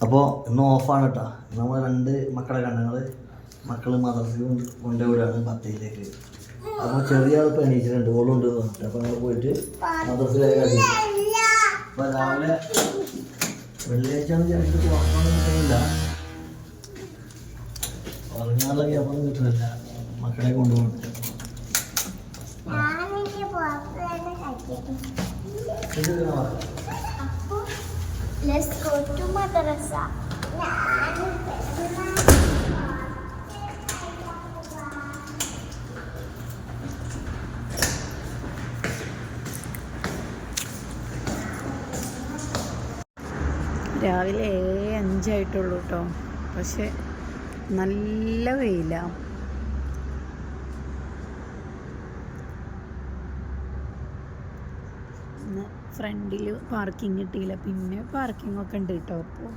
അപ്പോൾ ഇന്ന് ഓഫാണ് കേട്ടോ നമ്മൾ രണ്ട് മക്കളെ കണ്ണങ്ങൾ മക്കൾ മദ്രസയിൽ കൊണ്ടുവിടുകയാണ് പത്തയിലേക്ക് അപ്പോൾ ചെറിയ ആൾ ഇപ്പോൾ എണീച്ചിട്ടുണ്ട് ഓളുണ്ട് എന്ന് പറഞ്ഞിട്ട്. അപ്പോൾ നമ്മൾ പോയിട്ട് മദ്രസയിലേക്ക് അടിക്കും അപ്പോൾ രാവിലെ വെള്ളിയാഴ്ച ഉറങ്ങാനൊന്നും കഴിയില്ല ഉറങ്ങാനുള്ള ഗ്യാപ്പൊന്നും കിട്ടുന്നില്ല. മക്കളെ കൊണ്ടുപോകണം ഇത് ലെറ്റ്സ് ഗോ ടു മദ്രസ രാവിലെ അഞ്ചായിട്ടുള്ളൂ കേട്ടോ പക്ഷെ നല്ല വെയിലാണ് ഫ്രണ്ടിൽ പാർക്കിംഗ് കിട്ടിയില്ല. പിന്നെ പാർക്കിംഗ് ഒക്കെ ഉണ്ട് കേട്ടോ അപ്പോൾ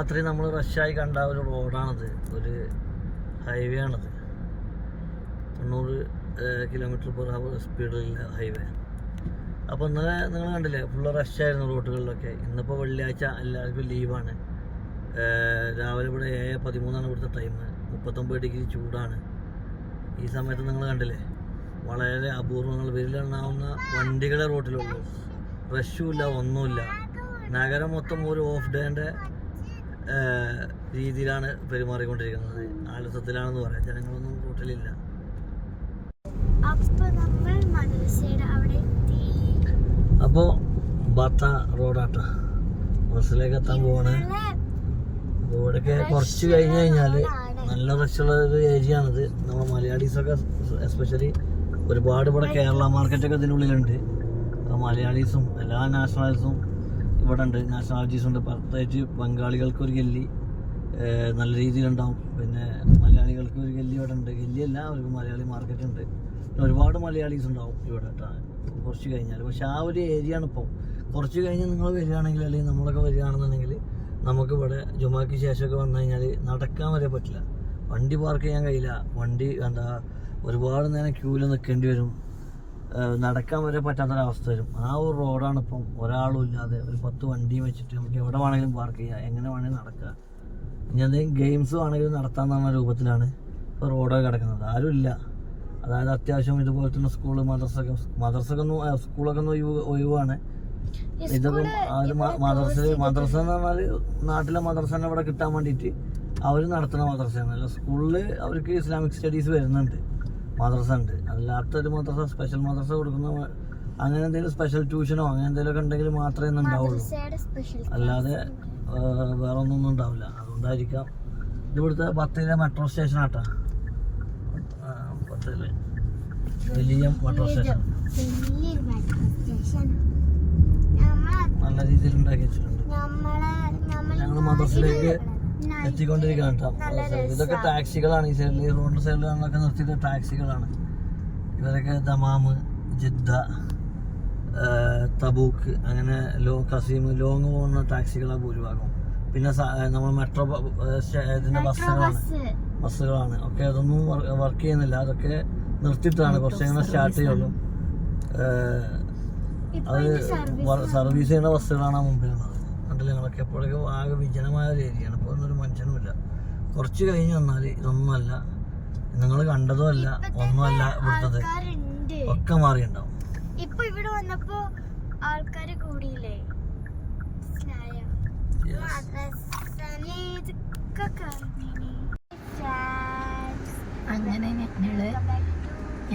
രാത്രി നമ്മൾ റഷായി കണ്ട ഒരു റോഡാണത് ഒരു ഹൈവേ ആണത്. തൊണ്ണൂറ് കിലോമീറ്റർ പെർ അവർ സ്പീഡിലുള്ള ഹൈവേ അപ്പോൾ ഇന്നലെ നിങ്ങൾ കണ്ടില്ലേ ഫുള്ള് റഷായിരുന്നു റോഡുകളിലൊക്കെ. ഇന്നിപ്പോൾ വെള്ളിയാഴ്ച എല്ലാവർക്കും ലീവാണ് രാവിലെ ഇവിടെ ഏഴ് പതിമൂന്നാണ് ഇവിടുത്തെ ടൈം മുപ്പത്തൊമ്പത് ഡിഗ്രി ചൂടാണ്. ഈ സമയത്ത് നിങ്ങൾ കണ്ടില്ലേ വളരെ അപൂർവങ്ങൾ വിരലെണ്ണാവുന്ന വണ്ടികളെ റോട്ടിലുള്ളൂ. റഷുമില്ല ഒന്നുമില്ല നഗരം മൊത്തം ഒരു ഓഫ് ഡേന്റെ രീതിയിലാണ് പെരുമാറിക്കൊണ്ടിരിക്കുന്നത്. ആലസത്തിലാണെന്ന് പറയാം. ജനങ്ങളൊന്നും കൂട്ടലില്ല. അപ്പോ അപ്പോൾ ബത്ത റോഡാട്ട. ബസ്സിലേക്ക് എത്താൻ പോവാണ് അപ്പോൾ ഇവിടെയൊക്കെ കുറച്ച് കഴിഞ്ഞ് കഴിഞ്ഞാൽ നല്ല റഷുള്ള ഒരു ഏരിയ ആണിത് നമ്മൾ മലയാളീസൊക്കെ എസ്പെഷ്യലി ഒരുപാട് ഇവിടെ കേരള മാർക്കറ്റൊക്കെ ഇതിനുള്ളിലുണ്ട്. അപ്പോൾ മലയാളീസും എല്ലാ നാഷണാലിസും ഇവിടെ ഉണ്ട് നാഷണാലിറ്റീസും ഉണ്ട്. പ്രത്യേകിച്ച് ബംഗാളികൾക്ക് ഒരു ഗല്ലി നല്ല രീതിയിലുണ്ടാവും. പിന്നെ മലയാളികൾക്ക് ഒരു ഗല്ലി ഇവിടെ ഉണ്ട് ഗല്ലിയല്ല അവർക്ക് മലയാളി മാർക്കറ്റ് ഉണ്ട്. പിന്നെ ഒരുപാട് മലയാളീസ് ഉണ്ടാവും ഇവിടെ കുറച്ച് കഴിഞ്ഞാൽ പക്ഷെ ആ ഒരു ഏരിയ ആണ് ഇപ്പോൾ കുറച്ച് കഴിഞ്ഞ് നിങ്ങൾ വരികയാണെങ്കിൽ അല്ലെങ്കിൽ നമ്മളൊക്കെ വരികയാണെന്നുണ്ടെങ്കിൽ നമുക്കിവിടെ ജുമാക്ക് ശേഷമൊക്കെ വന്നു കഴിഞ്ഞാൽ നടക്കാൻ വരെ പറ്റില്ല. വണ്ടി പാർക്ക് ചെയ്യാൻ കഴിയില്ല. വണ്ടി എന്താ ഒരുപാട് നേരം ക്യൂവിൽ നിൽക്കേണ്ടി വരും. നടക്കാൻ വരെ പറ്റാത്തൊരവസ്ഥ വരും. ആ ഒരു റോഡാണ് ഇപ്പം ഒരാളും ഇല്ലാതെ ഒരു പത്ത് വണ്ടിയും വെച്ചിട്ട് നമുക്ക് എവിടെ വേണമെങ്കിലും പാർക്ക് ചെയ്യാം. എങ്ങനെ വേണമെങ്കിലും നടക്കുക ഇനി എന്തെങ്കിലും ഗെയിംസ് വേണമെങ്കിലും നടത്താമെന്ന രൂപത്തിലാണ് ഇപ്പോൾ റോഡൊക്കെ കിടക്കുന്നത്. ആരും ഇല്ല. അതായത് അത്യാവശ്യം ഇതുപോലെ തന്നെ സ്കൂൾ മദ്രസൊക്കെ മദ്രസൊക്കെ ഒന്ന് സ്കൂളൊക്കെ ഒന്ന് ഒഴിവ് ഒഴിവാണ്. ഇതൊക്കെ ഒരു മദ്രസ മദ്രസ എന്ന് പറഞ്ഞാൽ നാട്ടിലെ മദ്രസ തന്നെ ഇവിടെ കിട്ടാൻ വേണ്ടിയിട്ട് അവർ നടത്തുന്ന മദ്രസയാണ്. അല്ല സ്കൂളിൽ അവർക്ക് ഇസ്ലാമിക് സ്റ്റഡീസ് വരുന്നുണ്ട്. മദ്രസ ഉണ്ട്. അല്ലാത്തൊരു മദ്രസ സ്പെഷ്യൽ മദ്രസ കൊടുക്കുന്ന അങ്ങനെ എന്തെങ്കിലും സ്പെഷ്യൽ ട്യൂഷനോ അങ്ങനെ എന്തെങ്കിലുമൊക്കെ ഉണ്ടെങ്കിൽ മാത്രമേ ഉണ്ടാവുള്ളൂ. അല്ലാതെ വേറെ ഒന്നും ഉണ്ടാവില്ല. അതുകൊണ്ടായിരിക്കാം. ഇത് ഇവിടുത്തെ പത്തിലെ മെട്രോ സ്റ്റേഷൻ ആട്ടാ. ആ, പത്തിലെ വലിയ മെട്രോ സ്റ്റേഷൻ നല്ല രീതിയിൽ ഉണ്ടാക്കി വെച്ചിട്ടുണ്ട്. ഞങ്ങൾ മദ്രസയിലേക്ക് കേട്ടോ. ഇതൊക്കെ ടാക്സികളാണ്. ഈ സൈഡിൽ ഈ റോഡ് ഞങ്ങളൊക്കെ നിർത്തിയത് ടാക്സികളാണ്. ഇവരൊക്കെ ദമാമ് ജിദ്ദ തബൂക്ക് അങ്ങനെ ലോ കസീം ലോങ് പോകുന്ന ടാക്സികളാണ് ഭൂരിഭാഗം പിന്നെ നമ്മൾ മെട്രോ ഇതിന്റെ ബസ്സുകളാണ്. ബസ്സുകളാണ്. ഒക്കെ അതൊന്നും വർക്ക് ചെയ്യുന്നില്ല. അതൊക്കെ നിർത്തിയിട്ടാണ്. കുറച്ച് സ്റ്റാർട്ട് ചെയ്യുള്ളൂ. അത് സർവീസ് ചെയ്യുന്ന ബസ്സുകളാണ് മുമ്പിലുള്ളത്. കണ്ടില്ല ഞങ്ങളൊക്കെ എപ്പോഴൊക്കെ ആകെ വിജനമായ ഒരു ഏരിയയാണ്. ഇപ്പോൾ ഒന്നും ഒരു മനുഷ്യനുമില്ല. കുറച്ച് കഴിഞ്ഞ് വന്നാൽ ഇതൊന്നുമല്ല നിങ്ങൾ കണ്ടതും അല്ല ഒന്നുമല്ല ഇവിടുത്തത്. ഒക്കെ മാറിയുണ്ടാവും ഇപ്പൊ ഇവിടെ വന്നപ്പോ ആൾക്കാര് കൂടിയില്ലേ? അങ്ങനെ ഞങ്ങൾ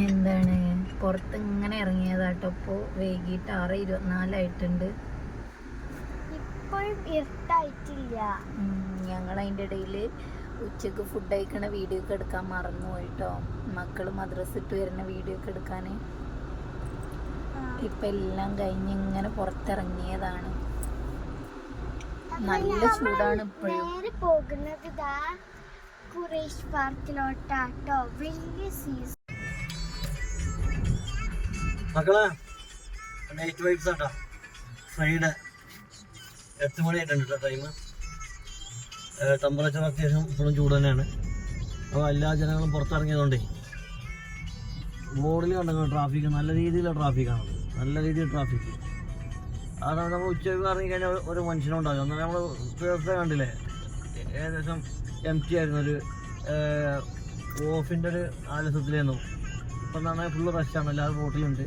എന്താണ് പുറത്ത് ഇങ്ങനെ ഇറങ്ങിയതാട്ടോ. ഇപ്പോൾ വൈകിട്ട് ആറ് ഇരുപത്തിനാലായിട്ടുണ്ട് ഇപ്പോഴും ഇരുട്ടായിട്ടില്ല. ഞങ്ങൾ അതിന്റെ ഇടയിൽ ഉച്ചയ്ക്ക് ഫുഡ് കഴിക്കണ വീഡിയോ ഒക്കെ എടുക്കാൻ മറന്നു പോയിട്ടോ മക്കൾ മദ്രസ് ഇട്ട് വരുന്ന വീഡിയോ ഒക്കെ എടുക്കാൻ ഇപ്പൊ എല്ലാം കഴിഞ്ഞ് ഇങ്ങനെ പുറത്തിറങ്ങിയതാണ്. നല്ല ചൂടാണ് ഇപ്പോഴും. നേരെ പോകുന്നത് ഇതാ കുറേശ് പാർക്കിലോട്ടാട്ടോ. വലിയ സീസൺ മക്കളെ നൈറ്റ് വൈബ്സ് ആട്ടോ. ഫ്രൈഡേ എട്ട് മണി ആയിട്ടുണ്ട് ടൈം ടെമ്പറേച്ചർ അത്യാവശ്യം ഇപ്പോഴും ചൂട് തന്നെയാണ്. അപ്പോൾ എല്ലാ ജനങ്ങളും പുറത്തിറങ്ങിയതുകൊണ്ടേ ബോർഡിൽ കണ്ടെങ്കിൽ ട്രാഫിക് നല്ല രീതിയിലുള്ള ട്രാഫിക്കാണ് നല്ല രീതിയിൽ ട്രാഫിക് അതാണ് നമ്മൾ ഉച്ചയ്ക്ക് ഇറങ്ങി കഴിഞ്ഞാൽ ഒരു- മനുഷ്യനുണ്ടാകും എന്നാൽ നമ്മൾ തീർച്ചയായും കണ്ടില്ലേ? ഏകദേശം എം ടി ആയിരുന്നു ഒരു ഓഫിന്റെ ഒരു ആലസ്യത്തിലായിരുന്നു. ഇപ്പം പറഞ്ഞാൽ ഫുള്ള് റഷാണ് എല്ലാവരും ബോട്ടിലുണ്ട്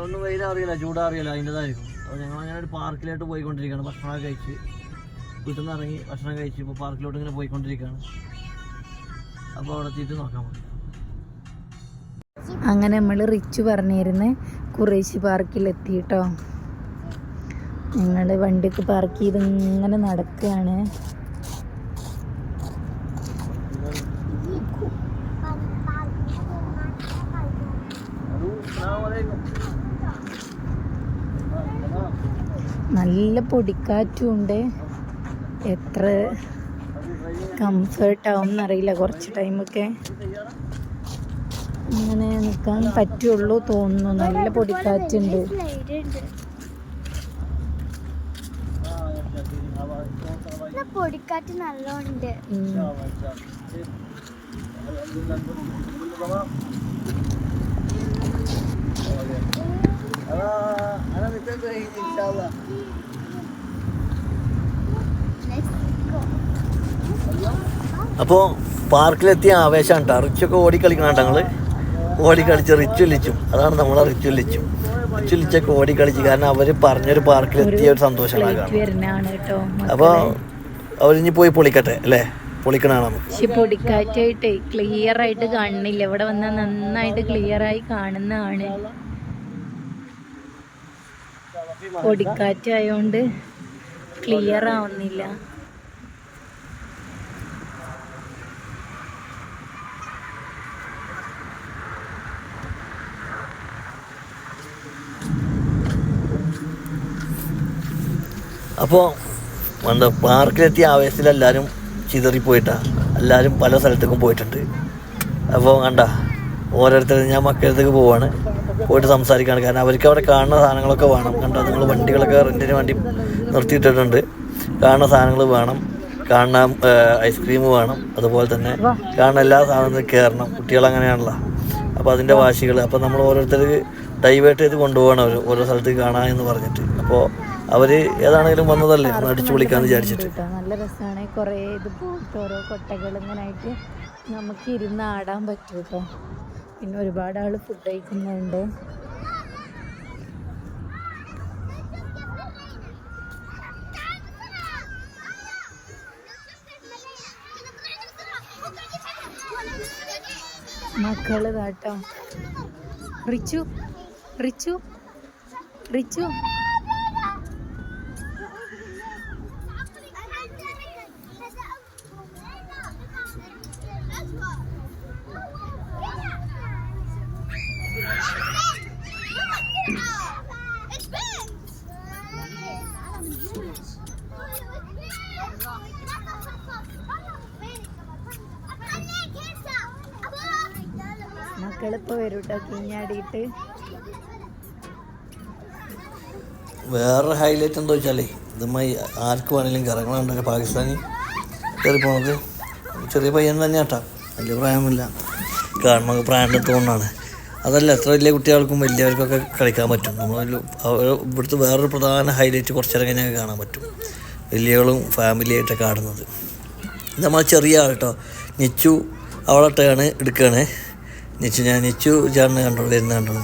ഒന്നും വെയിലറിയില്ല ചൂടറിയില്ല അതിന്റെതായിരിക്കും. അപ്പോൾ ഞങ്ങൾ അങ്ങനെ ഒരു പാർക്കിലോട്ട് പോയിക്കൊണ്ടിരിക്കുകയാണ്. ഭക്ഷണമൊക്കെ കഴിച്ച്. വീട്ടിൽ നിന്ന് ഇറങ്ങി ഭക്ഷണം കഴിച്ച് ഇപ്പോൾ പാർക്കിലോട്ട് ഇങ്ങനെ പോയിക്കൊണ്ടിരിക്കുകയാണ്. അപ്പോൾ അവിടെ എത്തിയിട്ട് നോക്കാൻ മതി അങ്ങനെ നമ്മൾ റിച്ച് പറഞ്ഞിരുന്ന് കുറേശ്ശി പാർക്കിലെത്തി കേട്ടോ ഞങ്ങൾ വണ്ടിക്ക് പാർക്ക് ചെയ്ത് ഇങ്ങനെ നടക്കുകയാണ് നല്ല പൊടിക്കാറ്റും ഉണ്ട് എത്ര കംഫേർട്ട് ആവും എന്നറിയില്ല കുറച്ച് ടൈമൊക്കെ ഇങ്ങനെ നിൽക്കാൻ പറ്റുള്ളൂ തോന്നുന്നു. നല്ല പൊടിക്കാറ്റുണ്ട്. സ്ലൈഡ് ഉം. അപ്പോൾ പാർക്കിലെത്തിയ ആവേശമാണ് കേട്ടോ റിച്ചൊക്കെ ഓടിക്കളിക്കണം കേട്ടോ ഞങ്ങൾ ഓടിക്കളിച്ച് റിച്ചുലിച്ചും അതാണ് നമ്മളെ റിച്ചുലിച്ചും റിച്ചുലിച്ചൊക്കെ ഓടിക്കളിച്ച്. കാരണം അവർ പറഞ്ഞൊരു പാർക്കിലെത്തിയ ഒരു സന്തോഷമാണ് അപ്പോൾ അവരിഞ്ഞ് പോയി പൊളിക്കട്ടെ അല്ലേ? പൊളിക്കണാണോ നമുക്ക് പക്ഷെ പൊടിക്കാറ്റായിട്ട് ക്ലിയർ ആയിട്ട് കാണുന്നില്ല. ഇവിടെ വന്നാൽ നന്നായിട്ട് ക്ലിയർ ആയി കാണുന്നതാണ്. പൊടിക്കാറ്റായോണ്ട് ക്ലിയർ ആവുന്നില്ല. അപ്പോൾ എന്താ പാർക്കിലെത്തിയ ആവേശത്തിൽ എല്ലാവരും ചിതറിപ്പോയിട്ടാ എല്ലാവരും പല സ്ഥലത്തേക്കും പോയിട്ടുണ്ട്. അപ്പോൾ കണ്ട ഓരോരുത്തരും ഞാൻ മക്കളത്തേക്ക് പോവാണ്. പോയിട്ട് സംസാരിക്കുകയാണ് കാരണം അവർക്ക് അവിടെ കാണുന്ന സാധനങ്ങളൊക്കെ വേണം. കണ്ടോ? നിങ്ങൾ വണ്ടികളൊക്കെ റെന്റിന് വേണ്ടി നിർത്തിയിട്ടിട്ടുണ്ട്. കാണുന്ന സാധനങ്ങൾ വേണം. കാണുന്ന ഐസ്ക്രീം വേണം. അതുപോലെ തന്നെ കാണുന്ന എല്ലാ സാധനത്തിനും കയറണം കുട്ടികൾ അങ്ങനെയാണല്ലോ. അപ്പോൾ അതിന്റെ വാശികൾ അപ്പോൾ നമ്മൾ ഓരോരുത്തർക്ക് ഡൈവേർട്ട് ചെയ്ത് കൊണ്ടുപോകണം അവർ ഓരോ സ്ഥലത്തേക്ക് കാണാൻ എന്ന് പറഞ്ഞിട്ട്. അപ്പോൾ അവർ ഏതാണെങ്കിലും വന്നതല്ലേ. ഒന്ന് അടിച്ചു പൊളിക്കാന്ന് വിചാരിച്ചിട്ട്. നല്ല രസമാണ് കുറേ ഇത് പോയിട്ട് ഓരോ കൊട്ടകൾ ഇങ്ങനെ ആയിട്ട് നമുക്ക് ഇരുന്ന് ആടാൻ പറ്റും കേട്ടോ പിന്നെ ഒരുപാട് ആൾ ഫുഡ് കഴിക്കുന്നുണ്ട്. മക്കൾ കേട്ടോ റിച്ചു റിച്ചു റിച്ചു. മക്കളിപ്പോ വരും കേട്ടോ കിഞ്ഞാടിയിട്ട്. വേറെ ഹൈലൈറ്റ് എന്താ വെച്ചാലേ ഇതുമായി ആർക്ക് വേണമെങ്കിലും കറങ്ങണമെന്നുണ്ടെങ്കിൽ പാകിസ്ഥാനി കയറി പോണത്. ചെറിയ പയ്യൻ തന്നെ കേട്ടാ വലിയ പ്രായമൊന്നുമില്ല. കാണുമ്പോൾ പ്രായം തോന്നാണ് അതല്ല എത്ര വലിയ കുട്ടികൾക്കും വലിയവർക്കൊക്കെ കളിക്കാൻ പറ്റും. നമ്മൾ ഇവിടുത്തെ വേറൊരു പ്രധാന ഹൈലൈറ്റ് കുറച്ചേരം കഴിഞ്ഞാൽ കാണാൻ പറ്റും. വലിയകളും ഫാമിലിയായിട്ടൊക്കെ ആടുന്നത്. നമ്മൾ ചെറിയ ആൾ കേട്ടോ നിച്ചു അവളെ ടേണ് എടുക്കുകയാണ് നിച്ചു ഞാൻ നിച്ചു ചേട്ടനെ കണ്ടോളൂ വരുന്ന കണ്ടോളൂ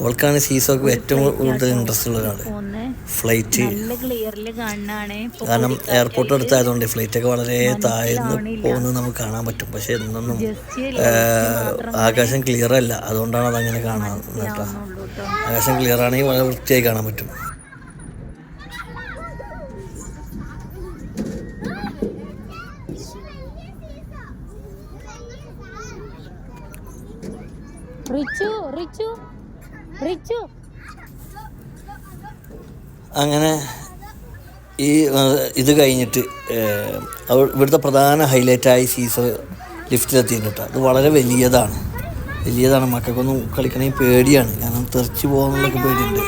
അവൾക്കാണ് സീസോക്ക് ഏറ്റവും കൂടുതൽ ഇൻട്രസ്റ്റ് ഉള്ള ഒരാൾ ഫ്ലൈറ്റ് കാരണം എയർപോർട്ട് അടുത്തായതുകൊണ്ട് ഫ്ലൈറ്റ് ഒക്കെ വളരെ താഴ്ന്ന് പോകുന്നത് നമുക്ക് കാണാൻ പറ്റും. പക്ഷെ എന്നൊന്നും ആകാശം ക്ലിയർ അല്ല. അതുകൊണ്ടാണ് അതങ്ങനെ കാണാൻ കേട്ടോ. ആകാശം ക്ലിയർ ആണെങ്കിൽ വളരെ വൃത്തിയായി കാണാൻ പറ്റും. റിച്ചു റിച്ചു റിച്ചു. അങ്ങനെ ഈ ഇത് കഴിഞ്ഞിട്ട് ഇവിടുത്തെ പ്രധാന ഹൈലൈറ്റായി സീസർ ലിഫ്റ്റിലെത്തിയിട്ടാണ് അത് വളരെ വലിയതാണ്. വലിയതാണ്. മക്കൾക്കൊന്നും കളിക്കണമെങ്കിൽ പേടിയാണ്. കാരണം തെറിച്ച് പോകുന്നതൊക്കെ പേടിയുണ്ട്.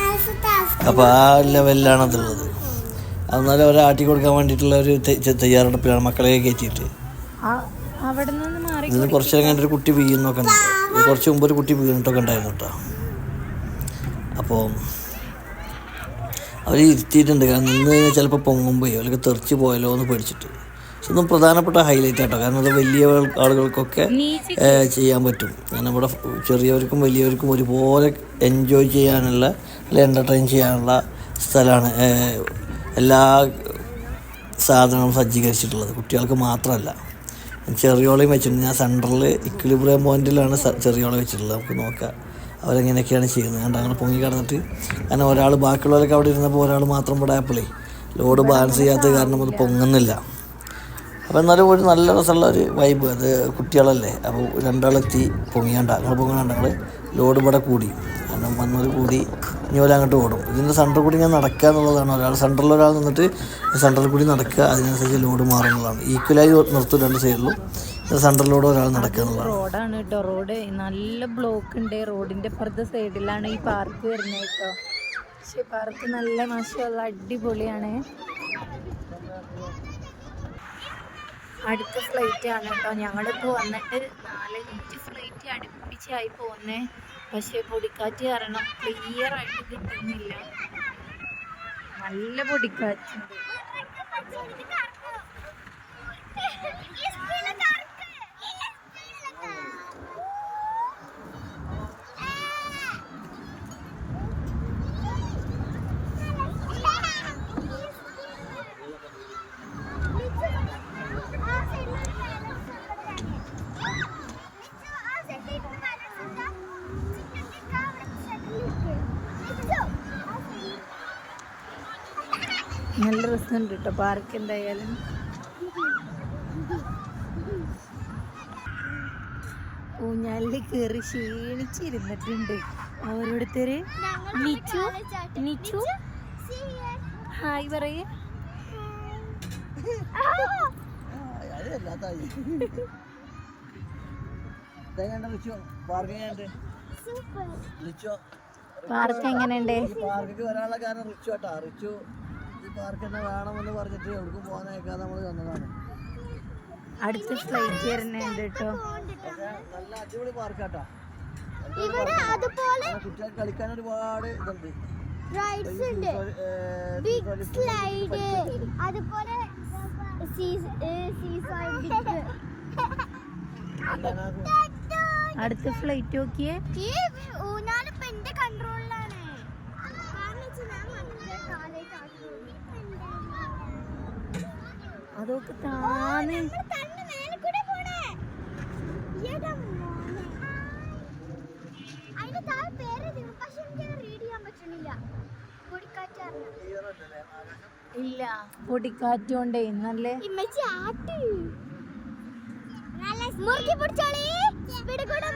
അപ്പോൾ ആ ലെവലിലാണ് അതുള്ളത്. എന്നാലും അവരെ ആട്ടി കൊടുക്കാൻ വേണ്ടിയിട്ടുള്ള ഒരു തയ്യാറെടുപ്പിലാണ് മക്കളെ കയറ്റിയിട്ട്. കുറച്ചു ഇതിന് കുറച്ച് കഴിഞ്ഞിട്ട് ഒരു കുട്ടി വീഴുന്നൊക്കെ ഉണ്ട്. കുറച്ച് മുമ്പ് ഒരു കുട്ടി വീണിട്ടൊക്കെ ഉണ്ടായിരുന്നു കേട്ടോ. അപ്പോൾ അവർ ഇരുത്തിയിട്ടുണ്ട്. കാരണം നിന്ന് കഴിഞ്ഞാൽ ചിലപ്പോൾ പൊങ്ങുമ്പോൾ അവർക്ക് തെറിച്ച് പോയല്ലോ എന്ന് പേടിച്ചിട്ട്. പക്ഷെ ഇതൊന്നും പ്രധാനപ്പെട്ട ഹൈലൈറ്റ് ആട്ടോ. കാരണം അത് വലിയ ആളുകൾക്കൊക്കെ ചെയ്യാൻ പറ്റും. കാരണം ഇവിടെ ചെറിയവർക്കും വലിയവർക്കും ഒരുപോലെ എൻജോയ് ചെയ്യാനുള്ള അല്ലെ എന്റർടൈൻ ചെയ്യാനുള്ള സ്ഥലമാണ് എല്ലാ സാധനവും സജ്ജീകരിച്ചിട്ടുള്ളത്. കുട്ടികൾക്ക് മാത്രമല്ല. ചെറിയോളയും വെച്ചിട്ടുണ്ട്. ഞാൻ സെന്ററിൽ ഇക്വിലിബ്രിയം പോയിന്റിലാണ് ചെറിയോളം വെച്ചിട്ടുള്ളത്. നമുക്ക് നോക്കാം. അവരെങ്ങനെയൊക്കെയാണ് ചെയ്യുന്നത്. കണ്ട് അങ്ങനെ പൊങ്ങി കിടന്നിട്ട്. കാരണം ഒരാൾ ബാക്കിയുള്ളവരൊക്കെ അവിടെ ഇരുന്നപ്പോൾ ഒരാൾ മാത്രം ഇവിടെ ആയപ്പോളേ ലോഡ് ബാലൻസ് ചെയ്യാത്തത് കാരണം അത് പൊങ്ങുന്നില്ല. അപ്പോൾ എന്നാലും ഒരു നല്ല രസമുള്ള ഒരു വൈബ് അത് കുട്ടികളല്ലേ. അപ്പോൾ രണ്ടാളെത്തി പൊങ്ങിയാണ്ട. അങ്ങനെ പൊങ്ങാണ്ട് ഞങ്ങൾ ലോഡ് ഇവിടെ കൂടി. കാരണം വന്നവർ കൂടി ഇനി അങ്ങോട്ട് ഓടും. ഇതിന്റെ സെന്ററിൽ കൂടി ഞാൻ നടക്കുക എന്നുള്ളതാണ്. ഒരാൾ സെന്ററിൽ ഒരാൾ നിന്നിട്ട് സെന്ററിൽ കൂടി നടക്കുക അതിനനുസരിച്ച് ലോഡ് മാറുന്നതാണ് ഈക്വലായി നിർത്തും രണ്ട് സൈഡിലും സെന്ററിലൂടെ ഒരാൾ നടക്കുക എന്നുള്ളതാണ്. റോഡാണ് കേട്ടോ റോഡ് നല്ല ബ്ലോക്ക് ഉണ്ട്. റോഡിന്റെ അപ്പുറത്തെ സൈഡിലാണ് ഈ പാർക്ക് വരുന്നത് കേട്ടോ പക്ഷെ പാർക്ക് നല്ല മാസമുള്ള അടിപൊളിയാണ്. അടുത്ത ഫ്ലൈറ്റ് ആണ് കേട്ടോ ഞങ്ങളിപ്പോൾ വന്നിട്ട് നാലഞ്ച് ഫ്ലൈറ്റ് അടുപ്പിച്ചായി പോകുന്നേ പക്ഷെ പൊടിക്കാറ്റ് കാരണം ക്ലിയർ ആയിട്ട് കിട്ടുന്നില്ല. നല്ല പൊടിക്കാറ്റുണ്ട്. നല്ല രസമുണ്ട് കേട്ടോ. പാർക്ക് എന്തായാലും. ഊഞ്ഞാലിൽ കയറി ക്ഷീണിച്ചിരുന്നിട്ടുണ്ട്. ഓരോരുത്തര് നിച്ചു നിച്ചു ഹായ് പറയേ. പാർക്ക് എങ്ങനെയുണ്ട്? ഈ വരാനുള്ള കാരണം റിച്ചു കേട്ടാ റിച്ചു ഈ പാർക്ക് തന്നെ വേണമെന്ന് പറഞ്ഞിട്ട് എവിടേക്കും പോകാനേക്കാതെ നമ്മൾ വന്നതാണ്. അടുത്ത ഫ്ലൈറ്റ് വരുന്നുണ്ട് കേട്ടോ. നല്ല അടിപൊളി പാർക്ക് കേട്ടാ ഇവിടെ അതുപോലെ കുട്ടികൾക്ക് കളിക്കാൻ ഒരുപാട് ഇതുണ്ട്. റൈഡ്സ് ഉണ്ട്. ബിഗ് സ്ലൈഡ് അതുപോലെ അടുത്ത ഫ്ലൈറ്റ് നോക്കിയേ. ഊനാലിപ്പോ എന്റെ കൺട്രോളിലാണ് പൊടിക്കാറ്റ് താന്ന് ഇല്ല പൊടിക്കാറ്റ് കൊണ്ടേ നല്ല ഇമ്മച്ചി നല്ല മുറുക്കി പിടിച്ചോളി. സ്പീഡ് കൂടെ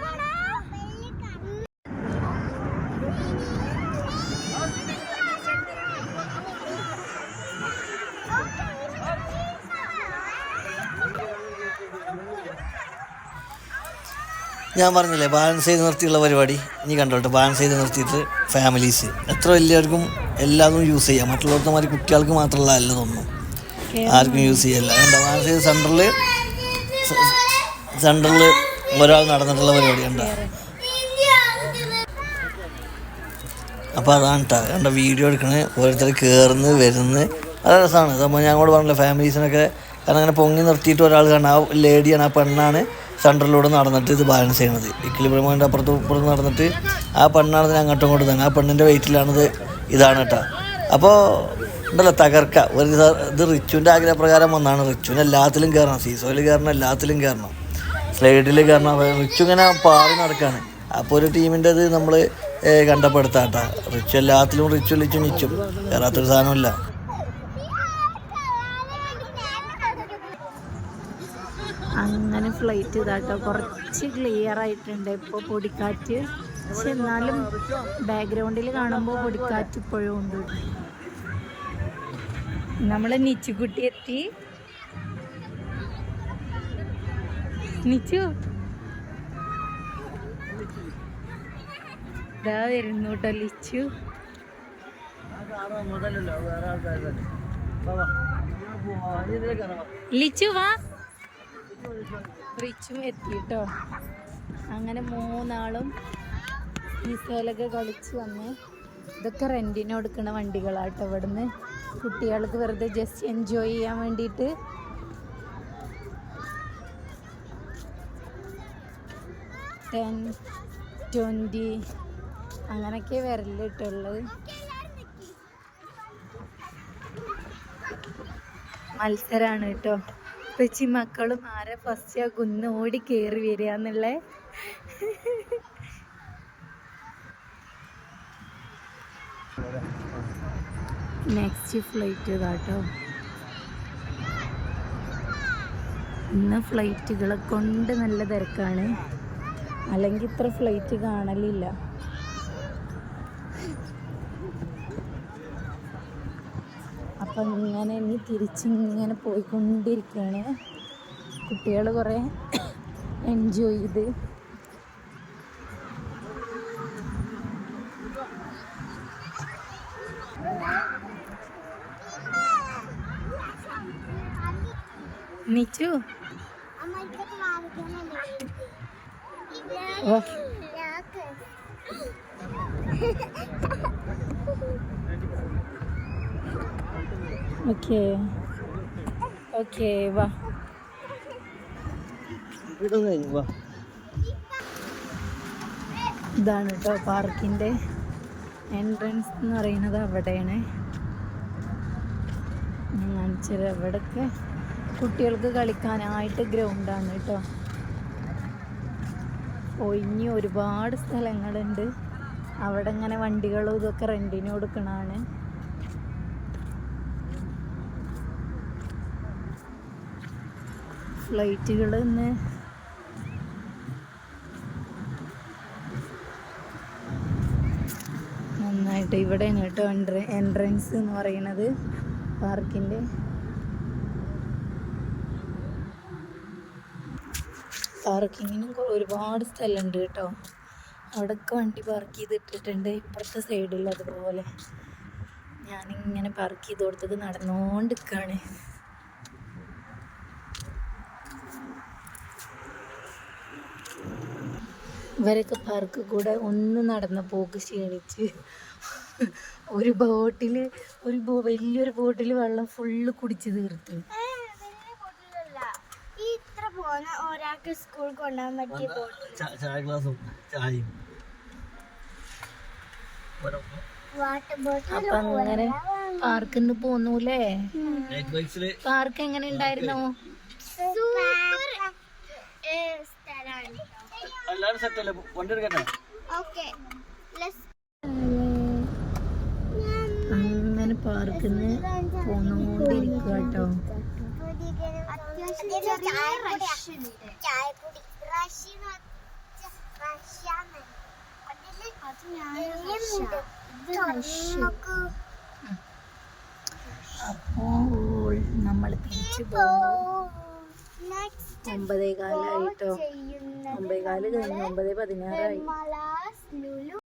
ഞാൻ പറഞ്ഞില്ലേ ബാലൻസ് ചെയ്ത് നിർത്തിയുള്ള പരിപാടി. നീ കണ്ടോട്ടെ ബാലൻസ് ചെയ്ത് നിർത്തിയിട്ട് ഫാമിലീസ് എത്ര വലിയവർക്കും എല്ലാതും യൂസ് ചെയ്യാം. മറ്റുള്ളവർക്ക് മാതിരി കുട്ടികൾക്ക് മാത്രമല്ല അല്ലതൊന്നും ആർക്കും യൂസ് ചെയ്യല്ല. കണ്ടോ ബാലൻസ് ചെയ്ത് സെന്ററിൽ സെന്ററിൽ ഒരാൾ നടന്നിട്ടുള്ള പരിപാടി കണ്ടോ? അപ്പോൾ അതാണ് കേട്ടോ കണ്ട വീഡിയോ എടുക്കണേ ഓരോരുത്തർ കയറുന്ന വരുന്ന. അത് രസമാണ് ഇതപ്പോൾ ഞാൻ കൂടെ പറഞ്ഞില്ല ഫാമിലീസിനൊക്കെ കാരണം അങ്ങനെ പൊങ്ങി നിർത്തിയിട്ട് ഒരാൾ കാണാം. ആ ലേഡിയാണ് ആ പെണ്ണാണ്. സെന്ററിലൂടെ നടന്നിട്ട് ഇത് ബാലൻസ് ചെയ്യണത്. ഇക്കിളിബ്രഹ്മാന്റെ അപ്പുറത്ത് ഇപ്പുറത്തും നടന്നിട്ട് ആ പെണ്ണാണ് ഇതിനെ അങ്ങോട്ടും ഇങ്ങോട്ടും തന്നെ. ആ പെണ്ണിന്റെ വെയിറ്റിലാണിത് ഇതാണ് കേട്ടോ അപ്പോൾ ഉണ്ടല്ലോ തകർക്ക. ഒരു ഇത് റിച്ചുവിന്റെ ആഗ്രഹപ്രകാരം വന്നാണ് റിച്ചുവിന് എല്ലാത്തിലും കയറണം സീസോയിൽ കയറണം എല്ലാത്തിലും കയറണം സ്ലൈഡിൽ കയറണം റിച്ചു ഇങ്ങനെ പാറി നടക്കുകയാണ് അപ്പോൾ ഒരു ടീമിന്റെ ഇത് നമ്മൾ കേട്ടോ റിച്ചു എല്ലാത്തിലും റിച്ചു ലിച്ചു നിച്ചും കയറാത്തൊരു സാധനമില്ല അങ്ങനെ ഫ്ലൈറ്റ് ഇതാട്ടോ. കുറച്ച് ക്ലിയർ ആയിട്ടുണ്ട് ഇപ്പോൾ പൊടിക്കാറ്റ്. പക്ഷെ എന്നാലും ബാക്ക്ഗ്രൗണ്ടിൽ കാണുമ്പോൾ പൊടിക്കാറ്റ് ഇപ്പോഴും ഉണ്ട്. നമ്മളെ നിച്ചുകുട്ടി എത്തി. നിച്ചു. ഇതാ വരുന്നു കേട്ടോ ലിച്ചു. ലിച്ചു വാ. റിച്ചും എത്തിട്ടോ അങ്ങനെ മൂന്നാളും ഈസയിലൊക്കെ കളിച്ച് വന്ന് ഇതൊക്കെ റെന്റിന് കൊടുക്കുന്ന വണ്ടികളാട്ടോ ഇവിടുന്ന്. കുട്ടികൾക്ക് വെറുതെ ജസ്റ്റ് എൻജോയ് ചെയ്യാൻ വേണ്ടിയിട്ട്. ടെൻ ട്വന്റി അങ്ങനെയൊക്കെ വരലിട്ടുള്ളത് മത്സരമാണ് കേട്ടോ. കൊച്ചി മക്കളും ആരെ ഫസ്റ്റ് ആ കുന്ന് ഓടി കയറി വരിക നെക്സ്റ്റ് ഫ്ലൈറ്റ് ഇതാട്ടോ. ഇന്ന് ഫ്ലൈറ്റുകളെ കൊണ്ട് നല്ല തിരക്കാണ്. അല്ലെങ്കിൽ ഇത്ര ഫ്ലൈറ്റ് കാണലില്ല. അപ്പം ഇങ്ങനെ ഇനി തിരിച്ചിങ്ങനെ പോയിക്കൊണ്ടിരിക്കുകയാണ്. കുട്ടികൾ കുറേ എൻജോയ് ചെയ്ത്. നിച്ചു? അമ്മ ഇതൊക്കെ വാങ്ങിക്കാനല്ലേ വാ. ഞാക്ക് ഓക്കേ. ഓക്കേ വാ. ഇതാണ് കേട്ടോ പാർക്കിന്റെ എൻട്രൻസ് എന്ന് പറയുന്നത് അവിടെയാണ്. ഞാൻ കാണിച്ചത് അവിടെയൊക്കെ കുട്ടികൾക്ക് കളിക്കാനായിട്ട് ഗ്രൗണ്ടാണ് കേട്ടോ ഒഴിഞ്ഞ് ഒരുപാട് സ്ഥലങ്ങളുണ്ട്. അവിടെ ഇങ്ങനെ വണ്ടികളും ഇതൊക്കെ റെന്റിന് കൊടുക്കണതാണ്. ഫ്ലൈറ്റുകൾ ഇന്ന്. നന്നായിട്ട് ഇവിടെ കേട്ടോ എൻട്ര എൻട്രൻസ് എന്ന് പറയുന്നത് പാർക്കിന്റെ. പാർക്കിങ്ങിനും ഒരുപാട് സ്ഥലമുണ്ട് കേട്ടോ. അവിടെയൊക്കെ വണ്ടി പാർക്ക് ചെയ്തിട്ടിട്ടുണ്ട്. ഇപ്പുറത്തെ സൈഡിൽ അതുപോലെ. ഞാനിങ്ങനെ പാർക്ക് ചെയ്ത് കൊടുത്തത് നടന്നുകൊണ്ട് ഇവരൊക്കെ പാർക്ക് കൂടെ ഒന്ന് നടന്ന പോക്ക് ക്ഷീണിച്ച്. ഒരു ബോട്ടിൽ ഒരു വലിയൊരു ബോട്ടിൽ വെള്ളം ഫുള്ള് കുടിച്ച് തീർത്ത്. ഒരാൾക്ക് കൊണ്ടുപോകാൻ പറ്റിയ ചായ ഗ്ലാസും ചായയും. അപ്പൊ അങ്ങനെ പാർക്കിൽ പോന്നൂലേ? പാർക്ക് എങ്ങനെ ഉണ്ടായിരുന്നു സൂപ്പർ സ്ഥലമാണ് എല്ലാവരും സെറ്റ് അല്ലേ? വണ്ടി എടുക്കട്ടെ? അങ്ങനെ പാർക്കിൽ നിന്ന് പോന്നുകൊണ്ടിരിക്കുക കേട്ടോ അപ്പോൾ നമ്മൾ തിരിച്ചു പോകുന്നു. ഒമ്പതേ കാലായിട്ടോ ഒമ്പതേ കാൽ കഴിഞ്ഞു ഒമ്പതേ പതിനാറായി.